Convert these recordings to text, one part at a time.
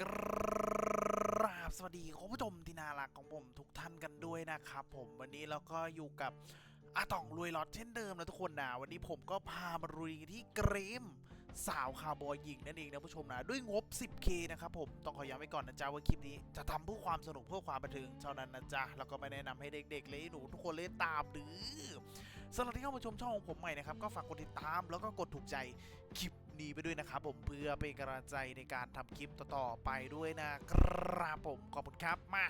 กราบสวัสดีคุณผู้ชมที่น่ารักของผมทุกท่านกันด้วยนะครับผมวันนี้เราก็อยู่กับอาต่องรวยรอดเช่นเดิมนะทุกคนนะวันนี้ผมก็พามารุยที่เกรมสาวคาร์บอยหญิงนั่นเองนะผู้ชมนะด้วยงบ 10k นะครับผมต้องขอย้ำไว้ก่อนนะจ๊ะว่าคลิปนี้จะทำเพื่อความสนุกเพื่อความบันเทิงเท่านั้นนะจ๊ะแล้วก็ไม่แนะนำให้เด็กๆเลยหนูทุกคนเล่นตามหรือสำหรับที่เข้ามาชมช่องของผมใหม่นะครับก็ฝากกดติดตามแล้วก็กดถูกใจคลิป นี้ไปด้วยนะครับผมเพื่อเป็นกำลังใจในการทำคลิปต่อๆไปด้วยนะครับผมขอบคุณครับมา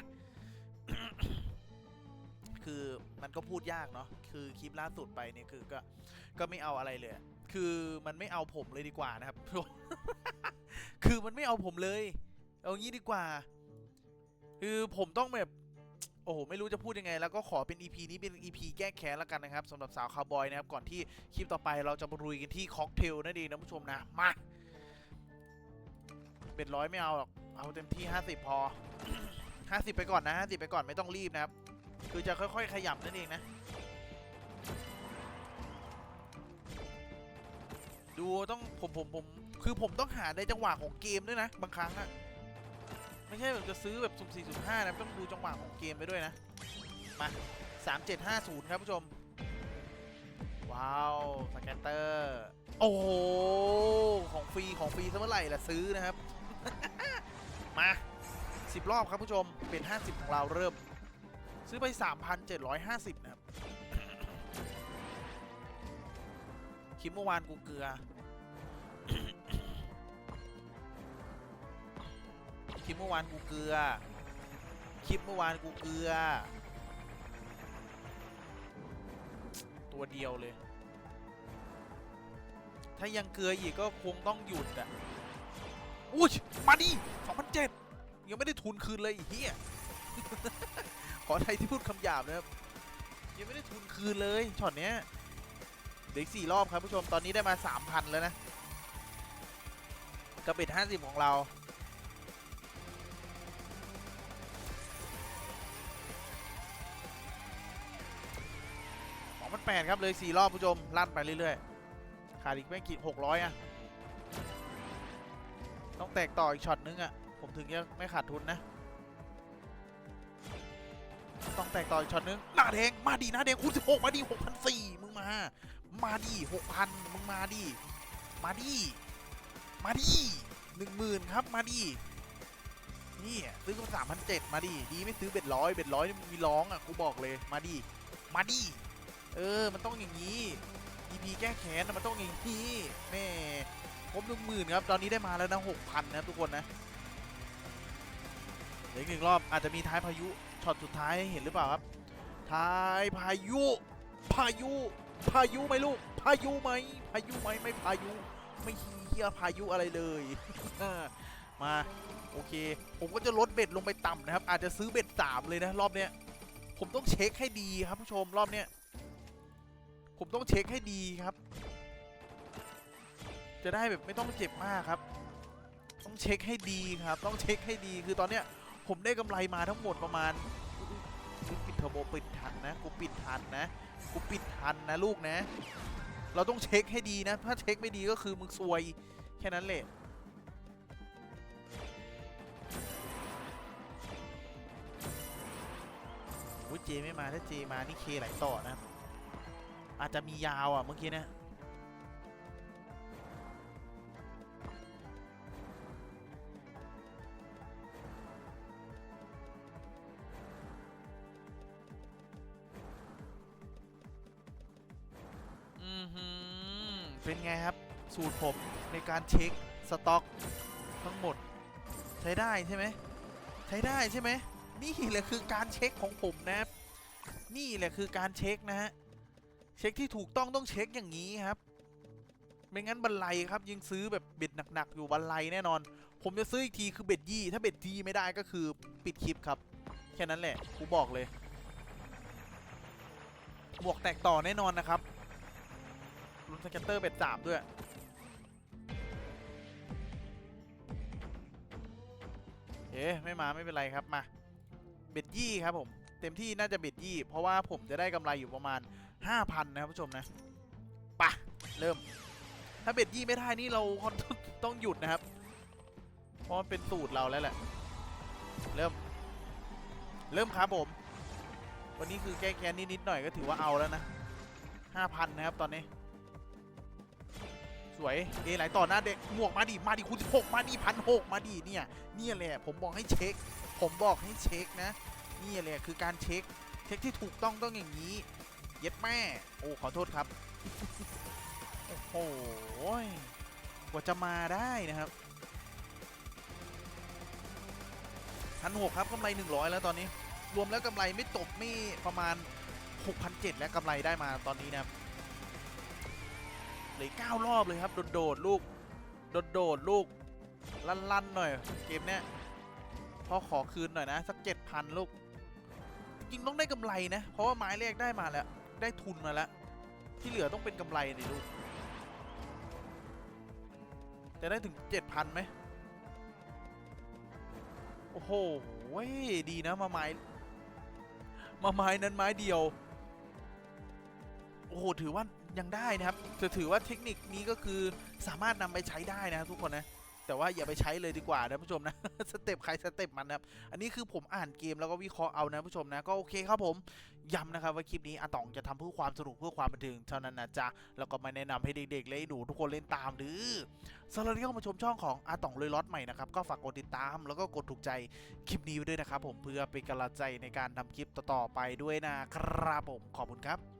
คือมันก็พูดยากเนาะคือคลิปล่าสุดไปเนี่ยคือก็ก็ไม่เอาอะไรเลย คือมันไม่เอาผมเลยดีกว่านะครับ คือมันไม่เอาผมเลย เอางี้ดีกว่า คือผมต้องแบบ โอ้โห ไม่รู้จะพูดยังไง แล้วก็ขอเป็น EP นี้เป็น EP แก้แค้นแล้วกันนะครับสำหรับสาวคาวบอยนะครับ ก่อนที่คลิปต่อไปเราจะมารุยกันที่ค็อกเทลนั่นเองนะผู้ชมนะ มาเบ็ดร้อยไม่เอาหรอก เอาเต็มที่ 50 พอ 50 ไปก่อนนะ 50 ไปก่อนไม่ต้องรีบนะครับ คือจะค่อยๆ ขยับนั่นเองนะ ดูต้องผมผมผมคือผมต้องหาในจังหวะของเกมด้วยนะ บางครั้งอะ ไม่ใช่แบบจะซื้อแบบสุ่มสี่สุ่มห้านะต้องดูจังหวะของเกมไปด้วยนะ มาสามเจ็ดห้าศูนย์ครับผู้ชม ว้าว สแกนเตอร์ โอ้โห ของฟรีของฟรีซะเมื่อไหร่ล่ะซื้อนะครับ มาสิบรอบครับผู้ชมเป็น 50 ของเราเริ่ม ซื้อไป 3,750 นะครับ คลิปเมื่อวานกูเกลือ คลิปเมื่อวานกูเกลือ คลิปเมื่อวานกูเกลือ ตัวเดียวเลย ถ้ายังเกลืออีกก็คงต้องหยุดอะอุ้ยมาดิ2,007ยังไม่ได้ทุนคืนเลยเหี้ยขอไทยที่พูดคำหยาบนะครับยังไม่ได้ทุนคืนเลยช็อตเนี้ยเหลืออีกสี่รอบครับผู้ชมตอนนี้ได้มา3,000แล้วนะกระเบ็ด50ของเรา สองพันแปดครับเลยสี่รอบผู้ชมลั่นไปเรื่อยๆขาดอีกไม่กี่หกร้อยอะต้องแตกต่ออีกช็อตนึงอะผมถึงจะไม่ขาดทุนนะต้องแตกต่ออีกช็อตนึงหน้าแดงมาดีหน้าแดงคูณสิมาดีหกพันสี่มึงมา มาดีหกพันมึงมาดีมาดีมาดีหนึ่งหมื่นครับมาดีนี่ซื้อก็สามพันเจ็ดมาดีดีไม่ซื้อเบ็ดร้อยเบ็ดร้อยนี่มึงมีร้องอะกูบอกเลยมาดีมาดี เออ มันต้องอย่างนี้ EP แก้แค้นมันต้องอย่างนี้แม่ผมหนึ่งหมื่นครับ ตอนนี้ได้มาแล้วนะหกพันนะทุกคนนะเหลืออีกหนึ่งรอบอาจจะมีท้ายพายุช็อตสุดท้ายเห็นหรือเปล่าครับ ท้ายพายุ พายุ พายุไหมลูก พายุไหมพายุไหมไม่พายุ ไม่เฮียพายุอะไรเลยมาโอเค ผมก็จะลดเบ็ดลงไปต่ำนะครับ อาจจะซื้อเบ็ดสามเลยนะรอบเนี้ยผมต้องเช็คให้ดีครับผู้ชมรอบเนี้ย ผมต้องเช็คให้ดีครับ จะได้แบบไม่ต้องเจ็บมากครับ ต้องเช็คให้ดีครับ ต้องเช็คให้ดีคือตอนเนี้ย ผมได้กำไรมาทั้งหมดประมาณกูปิดเทอร์โบปิดทันนะกูปิดทันนะกูปิดทันนะลูกนะ เราต้องเช็คให้ดีนะ ถ้าเช็คไม่ดีก็คือมึงซวยแค่นั้นแหละโอ้เจไม่มาถ้าเจมานี่เคไหลต่อนะครับ อาจจะมียาวอะเมื่อกี้เนะเป็นไงครับ สูตรผมในการเช็คสต็อกทั้งหมด ใช้ได้ใช่ไหมใช้ได้ใช่ไหมนี่แหละคือการเช็คของผมนะครับนี่แหละคือการเช็คนะฮะ เช็คที่ถูกต้องต้องเช็คอย่างนี้ครับ ไม่งั้นบันไลครับยังซื้อแบบเบ็ดหนักๆอยู่บันไลแน่นอน ผมจะซื้ออีกทีคือเบ็ดยี่ ถ้าเบ็ดยี่ไม่ได้ก็คือปิดคลิปครับ แค่นั้นแหละกูบอกเลยหมวกแตกต่อแน่นอนนะครับลุ้นสแกตเตอร์เบ็ดสามด้วยเอ๊ะไม่มาไม่เป็นไรครับมาเบ็ดยี่ครับผมเต็มที่น่าจะเบ็ดยี่ เพราะว่าผมจะได้กำไรอยู่ประมาณ 5,000 นะครับผู้ชมนะปะเริ่ม ถ้าเบ็ดยี่ไม่ได้นี่เราต้องหยุดนะครับ เพราะมันเป็นสูตรเราแล้วแหละ เริ่ม เริ่มครับผม วันนี้คือแก้แค้นนิดๆหน่อยก็ถือว่าเอาแล้วนะห้าพันนะครับตอนนี้ สวย เอไหลต่อหน้าเด็กหมวกมาดิมาดิคูณ16มาดิพันหกมาดิเนี่ย เนี่ยแหละ ผมบอกให้เช็ค ผมบอกให้เช็คนะ นี่แหละคือการเช็ค เช็คที่ถูกต้องต้องอย่างนี้ ย็ดแม่ โอ้ขอโทษครับ โอ้โหกว่าจะมาได้นะครับพันหกครับกำไรหนึ่งร้อยแล้วตอนนี้ รวมแล้วกำไรไม่ตกไม่ประมาณหกพันเจ็ดแล้วกำไรได้มาตอนนี้นะครับเหลือเก้ารอบเลยครับ โดดๆลูก โดดๆลูก ลั่นๆหน่อย เกมเนี้ยพอขอคืนหน่อยนะ สักเจ็ดพันลูก จริงต้องได้กำไรนะ เพราะว่าไม้แรกได้มาแล้ว ได้ทุนมาแล้ว ที่เหลือต้องเป็นกำไรนี่ลูกจะได้ถึงเจ็ดพันไหมโอ้โหเว้ยดีนะมาไม้มาไม้นั้นไม้เดียว โอ้โห ถือว่ายังได้นะครับ จะถือว่าเทคนิคนี้ก็คือสามารถนำไปใช้ได้นะครับทุกคนนะ แต่ว่าอย่าไปใช้เลยดีกว่านะผู้ชมนะสเต็ปใครสเต็ปมันนะครับอันนี้คือผมอ่านเกมแล้วก็วิเคราะห์เอานะผู้ชมนะก็โอเคครับผมย้ำนะครับว่าคลิปนี้อาตองจะทำเพื่อความสนุกเพื่อความบันเทิงเท่านั้นนะจ๊ะแล้วก็ไม่แนะนำให้เด็กๆและให้หนูทุกคนเล่นตามดื้อสำหรับที่เข้ามาชมช่องของอาตองเลยล็อตใหม่นะครับก็ฝากกดติดตามแล้วก็กดถูกใจคลิปนี้ไว้ด้วยนะครับผมเพื่อเป็นกำลังใจในการทำคลิปต่อๆไปด้วยนะครับผมขอบคุณครับ